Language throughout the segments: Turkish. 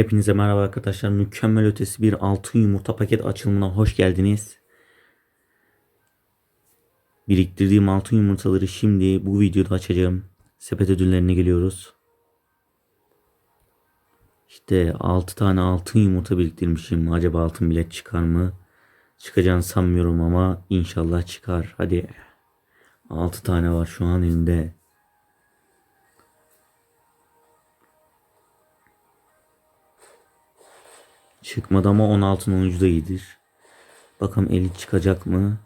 Hepinize merhaba arkadaşlar. Mükemmel ötesi bir altın yumurta paket açılımına hoş geldiniz. Biriktirdiğim altın yumurtaları şimdi bu videoda açacağım. Sepet ödüllerine geliyoruz. İşte 6 tane altın yumurta biriktirmişim. Acaba altın bilet çıkar mı? Çıkacağını sanmıyorum ama inşallah çıkar. Hadi. 6 tane var şu an elimde. Çıkmadı ama 16 oyuncu da iyidir. Bakalım elit çıkacak mı?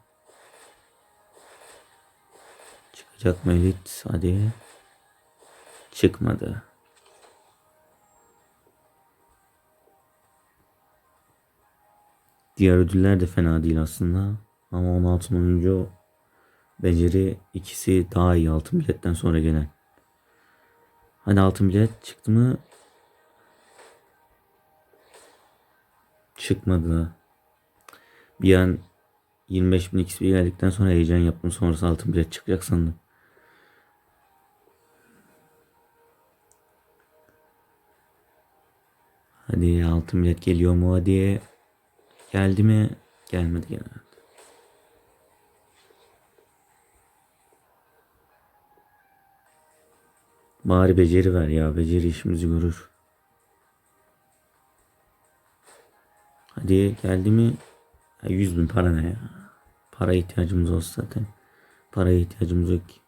Çıkacak mı elit? Hadi. Çıkmadı. Diğer ödüller de fena değil aslında. Ama 16 oyuncu beceri ikisi daha iyi altın biletten sonra gelen. Hadi altın bilet çıktı mı? Çıkmadı. Bir an 25 bin XP geldikten sonra heyecan yaptım. Sonrası altın bilet çıkacak sandım. Hadi altın bilet geliyor mu hadi. Geldi mi? Gelmedi gene. Bari beceri ver ya. Beceri işimizi görür. Hadi geldi mi? Ya 100 bin para ne ya? Para ihtiyacımız olsa zaten. Paraya ihtiyacımız yok ki.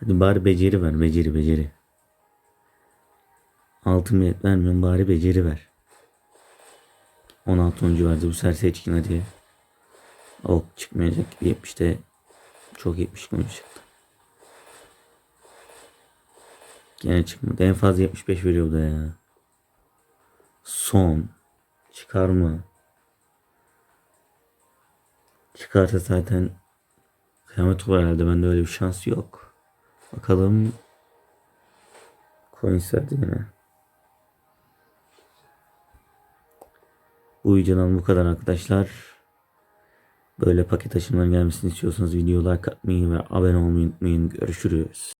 Hadi bari beceri ver. Beceri beceri. Altın bilet vermiyorum bari beceri ver. 16 oyuncu verdi bu sefer seçkin hadi. Ok çıkmayacak gibi 70'te çok 70 oyuncu çıktı. Gene çıkmadı. En fazla 75 veriyordu ya. Son. Çıkar mı? Çıkarsa zaten kıyamet olur herhalde. Bende öyle bir şans yok. Bakalım. Coins verdi yine. Bu videodan bu kadar arkadaşlar. Böyle paket aşımların gelmesini istiyorsanız videoyu like atmayı ve abone olmayı unutmayın. Görüşürüz.